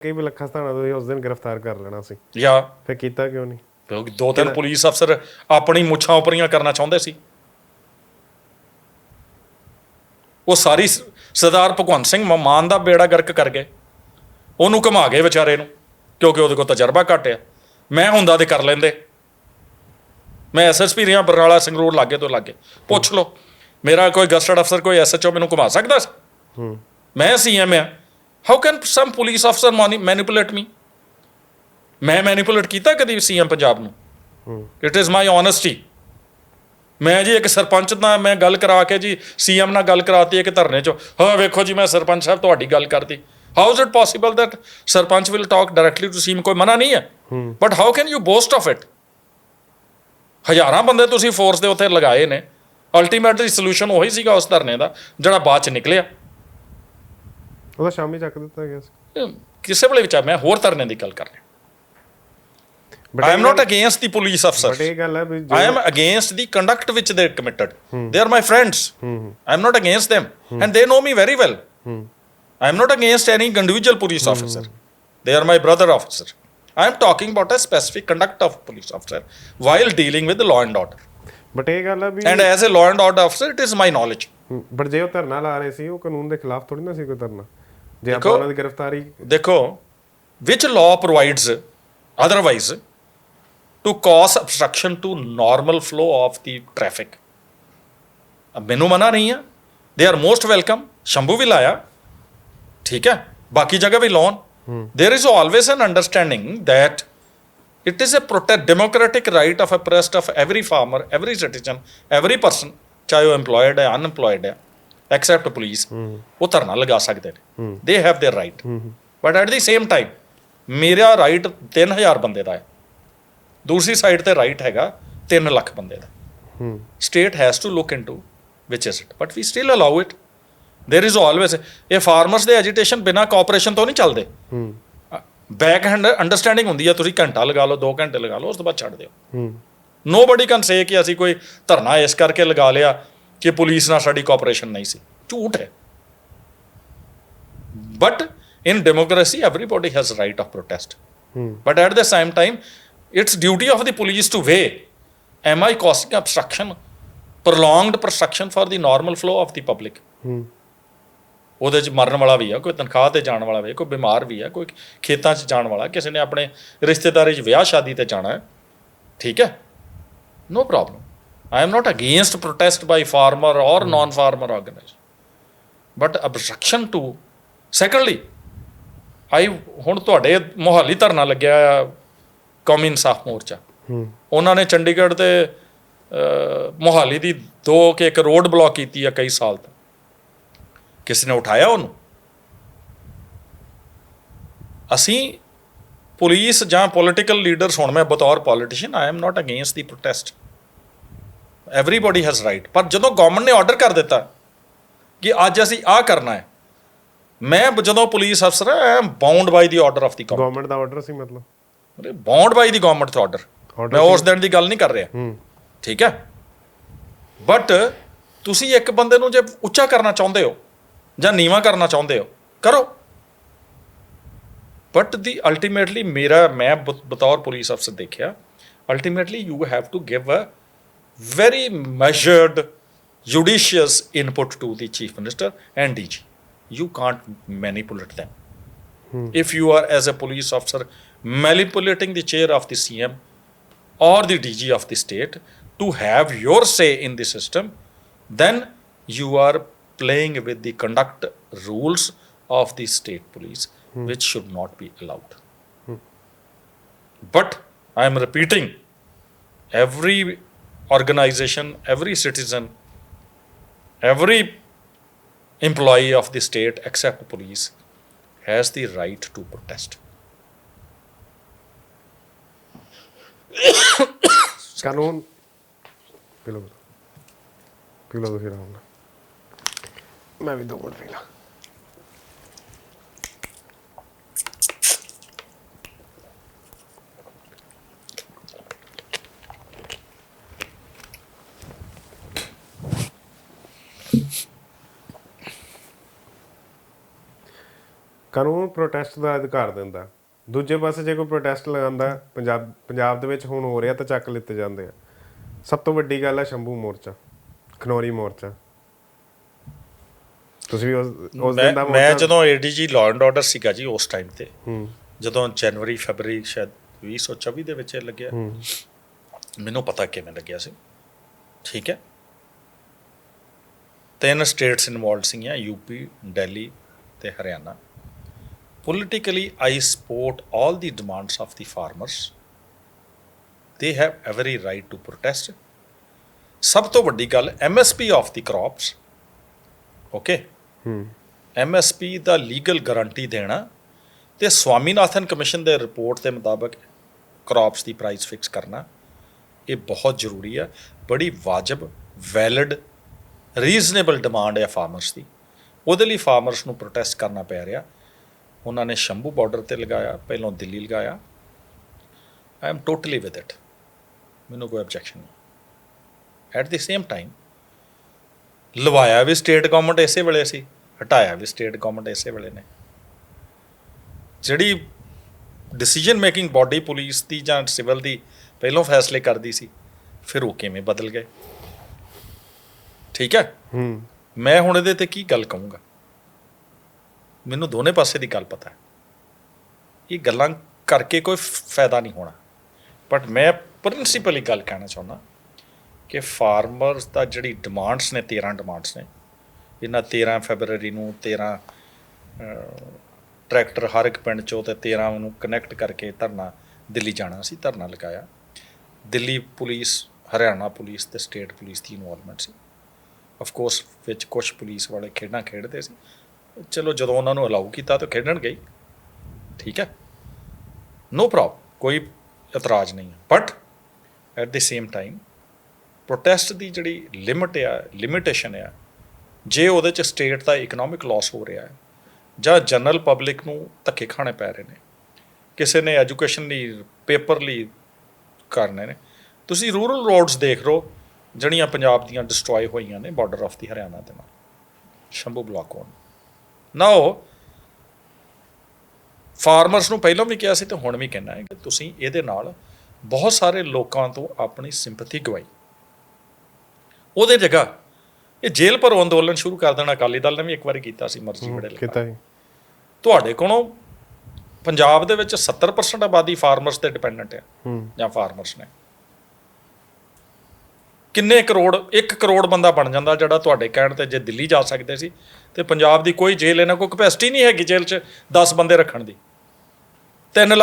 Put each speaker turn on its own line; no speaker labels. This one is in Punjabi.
ਕਈ ਵੀ ਲੱਖਾਂ ਸਥਾਨਾਂ ਤੋਂ ਉਸ ਦਿਨ ਗ੍ਰਿਫਤਾਰ ਕਰ ਲੈਣਾ ਸੀ।
ਜਾਂ
ਫਿਰ ਕੀਤਾ ਕਿਉਂ ਨਹੀਂ?
ਕਿਉਂਕਿ ਦੋ ਤਿੰਨ ਪੁਲਿਸ ਅਫਸਰ ਆਪਣੀ ਮੁੱਛਾਂ ਉਪਰੀਆਂ ਕਰਨਾ ਚਾਹੁੰਦੇ ਸੀ। ਉਹ ਸਾਰੀ ਸਰਦਾਰ ਭਗਵੰਤ ਸਿੰਘ ਮਾਨ ਦਾ ਬੇੜਾ ਗਰਕ ਕਰ ਗਏ। ਉਹਨੂੰ ਘੁਮਾ ਗਏ ਵਿਚਾਰੇ ਨੂੰ ਕਿਉਂਕਿ ਉਹਦੇ ਕੋਲ ਤਜਰਬਾ ਘੱਟ ਆ। ਮੈਂ ਹੁੰਦਾ ਤੇ ਕਰ ਲੈਂਦੇ। ਮੈਂ ਐਸਐਸਪੀ ਰਿਹਾ ਬਰਨਾਲਾ ਸੰਗਰੂਰ ਲਾਗੇ ਤੋਂ ਲਾਗੇ। ਪੁੱਛ ਲਓ ਮੇਰਾ ਕੋਈ ਗਸਟਡ ਅਫਸਰ ਕੋਈ ਐਸਐਚਓ ਮੈਨੂੰ ਘੁਮਾ ਸਕਦਾ ਸੀ?
ਹੂੰ।
ਮੈਂ ਸੀਐਮ ਆ। How can some police officer manipulate me ਮੈਂ ਮੈਨੀਪੂਲੇਟ ਕੀਤਾ ਕਦੀ ਸੀਐਮ ਪੰਜਾਬ ਨੂੰ? ਇਟ ਇਜ਼ ਮਾਈ ਓਨੈਸਟੀ ਮੈਂ ਜੀ ਇੱਕ ਸਰਪੰਚ ਦਾ ਮੈਂ ਗੱਲ ਕਰਾ ਕੇ ਜੀ ਸੀਐਮ ਨਾਲ ਗੱਲ ਕਰਾਤੀ ਹੈ ਕਿ ਧਰਨੇ 'ਚ। ਹਾਂ ਵੇਖੋ ਜੀ ਮੈਂ ਸਰਪੰਚ ਸਾਹਿਬ ਤੁਹਾਡੀ ਗੱਲ ਕਰਤੀ। How is it possible that sarpanch will talk directly to CM ਕੋਈ ਮਨਾ ਨਹੀਂ ਹੂੰ। But how can you boast of it ਹਜ਼ਾਰਾਂ ਬੰਦੇ ਤੁਸੀਂ ਫੋਰਸ ਦੇ ਉੱਤੇ ਲਗਾਏ ਨੇ। ਅਲਟੀਮੇਟਲੀ ਸੋਲੂਸ਼ਨ ਉਹੀ ਸੀਗਾ ਉਸ ਧਰਨੇ ਦਾ ਜਿਹੜਾ ਬਾਅਦ ਚ ਨਿਕਲਿਆ।
ਉਹਦਾ ਸ਼ਾਮੀ ਚੱਕ ਦਿੱਤਾ ਗਿਆ ਸੀ
ਕਿਸੇ ਵੇਲੇ ਵਿੱਚ ਮੈਂ ਹੋਰ ਧਰਨੇ ਦੀ ਗੱਲ ਕਰ ਰਿਹਾ am not
ਗੱਲ-
against the police
but
officers.
ਇਹ ਗੱਲ ਹੈ ਵੀ
I am against the conduct which they committed. They are my friends. I am not against them. And they know me very well. I am not against any individual police officer. They are my brother officer. I am talking about a specific conduct of police officer while dealing with the law and order.
But ਇਹ ਗੱਲ ਹੈ ਵੀ
And as a law and order officer, it is my knowledge.
But ਜੇ ਉਹ ਧਰਨਾ ਲਾ ਰਹੇ ਸੀ ਉਹ ਕਾਨੂੰਨ ਦੇ ਖਿਲਾਫ ਥੋੜੀ ਨਾ ਸੀ ਕੋਈ ਧਰਨਾ ਜੇ ਆਪਾਂ
ਦੇਖੋ-
ਉਹਨਾਂ ਦੀ ਗ੍ਰਿਫਤਾਰੀ
ਦੇਖੋ which law provides otherwise to cause obstruction to normal flow of the traffic ਅਬ ਮੈਨੂੰ ਮਨਾ ਨਹੀਂ ਆ ਦੇ ਆਰ ਮੋਸਟ ਵੈਲਕਮ ਸ਼ੰਭੂ ਵੀ ਲਾਇਆ ਠੀਕ ਹੈ ਬਾਕੀ ਜਗ੍ਹਾ ਵੀ ਲਾਉਣ there is always an understanding that it is a protect democratic right of a press of every farmer every citizen every person ਚਾਹੇ ਉਹ employed ਹੈ unemployed ਹੈ except police. ਉਹ ਧਰਨਾ ਲਗਾ ਸਕਦੇ ਨੇ। they have their right. but at the same time ਮੇਰਾ ਰਾਈਟ 3000 ਬੰਦੇ ਦਾ ਹੈ। ਦੂਸਰੀ ਸਾਈਡ ਤੇ ਰਾਈਟ ਹੈਗਾ 3 ਲੱਖ ਬੰਦੇ ਦਾ।
ਹੂੰ।
State has to look into which is it but we still allow it. There is always ਇਹ ਫਾਰਮਰਸ ਦੇ ਐਜੀਟੇਸ਼ਨ ਬਿਨਾ ਕੋਆਪਰੇਸ਼ਨ ਤੋਂ ਨਹੀਂ ਚੱਲਦੇ। ਬੈਕ ਹੈਂਡ ਅੰਡਰਸਟੈਂਡਿੰਗ ਹੁੰਦੀ ਹੈ ਤੁਸੀਂ ਘੰਟਾ ਲਗਾ ਲਓ 2 ਘੰਟੇ ਲਗਾ ਲਓ ਉਸ ਤੋਂ ਬਾਅਦ ਛੱਡ ਦਿਓ। ਨੋਬਡੀ ਕੈਨ ਸੇ ਕਿ ਅਸੀਂ ਕੋਈ ਧਰਨਾ ਇਸ ਕਰਕੇ ਲਗਾ ਲਿਆ ਕਿ ਪੁਲਿਸ ਨਾਲ ਸਾਡੀ ਕੋਆਪਰੇਸ਼ਨ ਨਹੀਂ ਸੀ। ਝੂਠ ਹੈ। But in democracy everybody has right of protest at the same time, it's duty of the police to weigh, am I causing obstruction, prolonged obstruction for the normal flow of the public?
ਹੂੰ।
ਉਹਦੇ 'ਚ ਮਰਨ ਵਾਲਾ ਵੀ ਆ ਕੋਈ ਤਨਖਾਹ ਤੇ ਜਾਣ ਵਾਲਾ ਵੀ ਕੋਈ ਬਿਮਾਰ ਵੀ ਆ ਕੋਈ ਖੇਤਾਂ 'ਚ ਜਾਣ ਵਾਲਾ ਕਿਸੇ ਨੇ ਆਪਣੇ ਰਿਸ਼ਤੇਦਾਰੀ 'ਚ ਵਿਆਹ ਸ਼ਾਦੀ ਤੇ ਜਾਣਾ ਹੈ। ਠੀਕ ਹੈ। No problem I am not against protest by farmer or non farmer organise but obstruction to secondly I ਹੁਣ ਤੁਹਾਡੇ ਮੋਹਾਲੀ ਧਰਨਾ ਲੱਗਿਆ ਆ ਕੌਮੀ ਇਨਸਾਫ ਮੋਰਚਾ। ਉਹਨਾਂ ਨੇ ਚੰਡੀਗੜ੍ਹ ਤੇ ਮੋਹਾਲੀ ਦੀ ਦੋ ਕਿ ਇੱਕ ਰੋਡ ਬਲੌਕ ਕੀਤੀ ਆ ਕਈ ਸਾਲ ਤੋਂ। ਕਿਸ ਨੇ ਉਠਾਇਆ ਉਹਨੂੰ? ਅਸੀਂ ਪੁਲਿਸ ਜਾਂ ਪੋਲਿਟੀਕਲ ਲੀਡਰਸ ਹੁਣ ਮੈਂ ਬਤੌਰ politician I am not against the protest everybody has right ਪਰ ਜਦੋਂ ਗਵਰਨਮੈਂਟ ਨੇ ਆਰਡਰ ਕਰ ਦਿੱਤਾ ਕਿ ਅੱਜ ਅਸੀਂ ਆਹ ਕਰਨਾ ਹੈ ਮੈਂ ਜਦੋਂ ਪੁਲਿਸ ਅਫਸਰ I am bound by the order of the government
the order ਸੀ ਮਤਲਬ?
ਬਾਉਂਡ ਬਾਈ ਦੀ ਗਵਰਨਮੈਂਟ ਤੋਂ ਆਰਡਰ ਮੈਂ ਉਸ ਦਿਨ ਦੀ ਗੱਲ ਨਹੀਂ ਕਰ ਰਿਹਾ। ਠੀਕ ਹੈ? ਬਟ ਤੁਸੀਂ ਇੱਕ ਬੰਦੇ ਨੂੰ ਜੇ ਉੱਚਾ ਕਰਨਾ ਚਾਹੁੰਦੇ ਹੋ ਜਾਂ ਨੀਵਾ ਕਰਨਾ ਚਾਹੁੰਦੇ ਹੋ ਕਰੋ। ਬਟ ਦੀ ਅਲਟੀਮੇਟਲੀ ਮੇਰਾ ਮੈਂ ਬਤੌਰ ਪੁਲਿਸ ਅਫਸਰ ਦੇਖਿਆ ultimately you have to give a very measured judicious input to the chief minister and DG. You can't manipulate them. Hmm. If you are, as a police officer, manipulating the chair of the CM or the DG of the state to have your say in the system, then you are playing with the conduct rules of the state police, hmm. which should not be allowed. Hmm. But I am repeating every organization, every citizen, every employee of the state except police has the right to protest.
कानून पी लो तो फिर आऊँगा मैं भी दो मिनट ਕਾਨੂੰਨ ਪ੍ਰੋਟੈਸਟ ਦਾ ਅਧਿਕਾਰ ਦਿੰਦਾ। ਦੂਜੇ ਪਾਸੇ ਜੇ ਕੋਈ ਪ੍ਰੋਟੈਸਟ ਲਗਾਉਂਦਾ ਪੰਜਾਬ ਪੰਜਾਬ ਦੇ ਵਿੱਚ ਹੁਣ ਹੋ ਰਿਹਾ ਤਾਂ ਚੱਕ ਲਿੱਤੇ ਜਾਂਦੇ ਆ। ਸਭ ਤੋਂ ਵੱਡੀ ਗੱਲ ਹੈ ਸ਼ੰਭੂ ਮੋਰਚਾ ਖਨੌਰੀ ਮੋਰਚਾ। ਤੁਸੀਂ ਵੀ ਉਸ ਦਿਨ ਦਾ
ਮੈਂ ਜਦੋਂ ਏਡੀਜੀ ਲਾਅ ਐਂਡ ਆਰਡਰ ਸੀਗਾ ਜੀ ਉਸ ਟਾਈਮ ਤੇ
ਹੂੰ।
ਜਦੋਂ ਜਨਵਰੀ ਫਰਵਰੀ ਸ਼ਾਇਦ 2024 ਦੇ ਵਿੱਚ ਇਹ ਲੱਗਿਆ ਮੈਨੂੰ ਪਤਾ ਕਿਵੇਂ ਲੱਗਿਆ ਸੀ। ਠੀਕ ਹੈ? ਤਿੰਨ ਸਟੇਟਸ ਇਨਵੋਲਡ ਸੀਗੀਆਂ ਯੂਪੀ ਦਿੱਲੀ ਤੇ Haryana. Politically i support all the demands of the farmers. They have every right to protest. ਸਭ ਤੋਂ ਵੱਡੀ ਗੱਲ MSP of the crops okay
ਹੂੰ।
ਐਮਐਸਪੀ ਦਾ ਲੀਗਲ ਗਾਰੰਟੀ ਦੇਣਾ ਤੇ ਸਵਾਮੀਨਾਥਨ ਕਮਿਸ਼ਨ ਦੇ ਰਿਪੋਰਟ ਦੇ ਮੁਤਾਬਕ ਕ੍ਰੌਪਸ ਦੀ ਪ੍ਰਾਈਸ ਫਿਕਸ ਕਰਨਾ ਇਹ ਬਹੁਤ ਜ਼ਰੂਰੀ ਹੈ ਬੜੀ ਵਾਜਬ ਵੈਲਿਡ ਰੀਜ਼ਨੇਬਲ ਡਿਮਾਂਡ ਹੈ ਫਾਰਮਰਸ ਦੀ। ਉਹਦੇ ਲਈ ਫਾਰਮਰਸ ਨੂੰ ਪ੍ਰੋਟੈਸਟ ਕਰਨਾ ਪੈ ਰਿਹਾ। ਉਹਨਾਂ ਨੇ ਸ਼ੰਭੂ ਬਾਰਡਰ ਤੇ ਲਗਾਇਆ, ਪਹਿਲਾਂ ਦਿੱਲੀ ਲਗਾਇਆ। I am totally with it ਮੈਨੂੰ ਕੋਈ ਆਬਜੈਕਸ਼ਨ ਨਹੀਂ। ਐਟ ਦੀ ਸੇਮ ਟਾਈਮ ਲਵਾਇਆ ਵੀ ਸਟੇਟ ਗਵਰਨਮੈਂਟ ਇਸੇ ਵੇਲੇ ਸੀ, ਹਟਾਇਆ ਵੀ ਸਟੇਟ ਗਵਰਨਮੈਂਟ ਇਸੇ ਵੇਲੇ ਨੇ। ਜਿਹੜੀ ਡਿਸੀਜਨ ਮੇਕਿੰਗ ਬਾਡੀ ਪੁਲਿਸ ਦੀ ਜਾਂ ਸਿਵਲ ਦੀ ਪਹਿਲੋਂ ਫੈਸਲੇ ਕਰਦੀ ਸੀ, ਫਿਰ ਉਹ ਕਿਵੇਂ ਬਦਲ ਗਏ? ਠੀਕ ਹੈ?
ਹੂੰ।
ਮੈਂ ਹੁਣ ਇਹਦੇ ਤੇ ਕੀ ਗੱਲ ਕਹੂੰਗਾ? ਮੈਨੂੰ ਦੋਨੇ ਪਾਸੇ ਦੀ ਗੱਲ ਪਤਾ ਹੈ। ਇਹ ਗੱਲਾਂ ਕਰਕੇ ਕੋਈ ਫਾਇਦਾ ਨਹੀਂ ਹੋਣਾ। ਬਟ ਮੈਂ ਪ੍ਰਿੰਸੀਪਲੀ ਗੱਲ ਕਹਿਣਾ ਚਾਹੁੰਦਾ ਕਿ ਫਾਰਮਰਸ ਦਾ ਜਿਹੜੀ ਡਿਮਾਂਡਸ ਨੇ 13 ਡਿਮਾਂਡਸ ਨੇ ਇਹਨਾਂ 13 ਫੈਬਰੂਰੀ ਨੂੰ 13 ਅਹ, ਟਰੈਕਟਰ ਹਰ ਇੱਕ ਪਿੰਡ ਚੋਂ ਤੇ 13 ਨੂੰ ਕਨੈਕਟ ਕਰਕੇ ਧਰਨਾ ਦਿੱਲੀ ਜਾਣਾ ਸੀ ਧਰਨਾ ਲਗਾਇਆ। ਦਿੱਲੀ ਪੁਲਿਸ ਹਰਿਆਣਾ ਪੁਲਿਸ ਤੇ ਸਟੇਟ ਪੁਲਿਸ ਦੀ ਇਨਵੋਲਵਮੈਂਟ ਸੀ। ਆਫ ਕੋਰਸ ਵਿੱਚ ਕੁਝ ਪੁਲਿਸ ਵਾਲੇ ਖੇਡਾਂ ਖੇਡਦੇ ਸੀ। ਚਲੋ ਜਦੋਂ ਉਹਨਾਂ ਨੂੰ ਅਲਾਉ ਕੀਤਾ ਤਾਂ ਖੇਡਣ ਗਈ ਠੀਕ ਹੈ। ਨੋ ਪ੍ਰੋਬਲਮ ਕੋਈ ਇਤਰਾਜ਼ ਨਹੀਂ। But at the same time protest ਦੀ ਜਿਹੜੀ ਲਿਮਟ ਆ ਲਿਮਿਟੇਸ਼ਨ ਆ, ਜੇ ਉਹਦੇ ਚ ਸਟੇਟ ਦਾ ਇਕਨੋਮਿਕ ਲਾਸ ਹੋ ਰਿਹਾ ਹੈ, ਜਾਂ ਜਨਰਲ ਪਬਲਿਕ ਨੂੰ ਧੱਕੇ ਖਾਣੇ ਪੈ ਰਹੇ ਨੇ, ਕਿਸੇ ਨੇ ਐਜੂਕੇਸ਼ਨ ਲਈ ਪੇਪਰ ਲਈ ਕਰਨੇ ਨੇ, ਤੁਸੀਂ ਰੂਰਲ ਰੋਡਸ ਦੇਖ ਲਓ ਜਿਹੜੀਆਂ ਪੰਜਾਬ ਦੀਆਂ ਡਿਸਟਰੋਏ ਹੋਈਆਂ ਨੇ ਬਾਰਡਰ ਆਫ ਦੀ ਹਰਿਆਣਾ ਦੇ ਨਾਲ। ਸ਼ੰਭੂ ਬਲਾਕ ਹੋਣ। ਨਾਓ ਫਾਰਮਰਸ ਨੂੰ ਪਹਿਲਾਂ ਵੀ ਕਿਹਾ ਸੀ ਤੇ ਹੁਣ ਵੀ ਕਹਿਣਾ ਹੈ ਕਿ ਤੁਸੀਂ ਇਹਦੇ ਨਾਲ ਬਹੁਤ ਸਾਰੇ ਲੋਕਾਂ ਤੋਂ ਆਪਣੀ ਸਿੰਪਥੀ ਗਵਾਈ। ਉਹਦੇ ਜਗ੍ਹਾ ਇਹ ਜੇਲ੍ਹ ਭਰੋ ਅੰਦੋਲਨ ਸ਼ੁਰੂ ਕਰ ਦੇਣਾ। ਅਕਾਲੀ ਦਲ ਨੇ ਵੀ ਇੱਕ ਵਾਰੀ ਕੀਤਾ ਸੀ ਮਰਜ਼ੀ ਬੜੇ
ਕੀਤਾ ਜੀ
ਤੁਹਾਡੇ ਕੋਲੋਂ ਪੰਜਾਬ ਦੇ ਵਿੱਚ 70% ਆਬਾਦੀ ਫਾਰਮਰਸ ਤੇ ਡਿਪੈਂਡੈਂਟ
ਹੂੰ
ਜਾਂ ਫਾਰਮਰਸ ਨੇ। ਕਿੰਨੇ ਕਰੋੜ 1 ਕਰੋੜ ਬੰਦਾ ਬਣ ਜਾਂਦਾ ਜਿਹੜਾ ਤੁਹਾਡੇ ਕਹਿਣ ਤੇ ਜੇ ਦਿੱਲੀ ਜਾ ਸਕਦੇ ਸੀ ਤੇ ਪੰਜਾਬ ਦੀ ਕੋਈ ਜੇਲ੍ਹ ਇਹਨਾਂ ਕੋਲ ਕਪੈਸਿਟੀ ਨਹੀਂ ਹੈਗੀ ਜੇਲ੍ਹ 'ਚ 10 ਬੰਦੇ ਰੱਖਣ ਦੀ। 3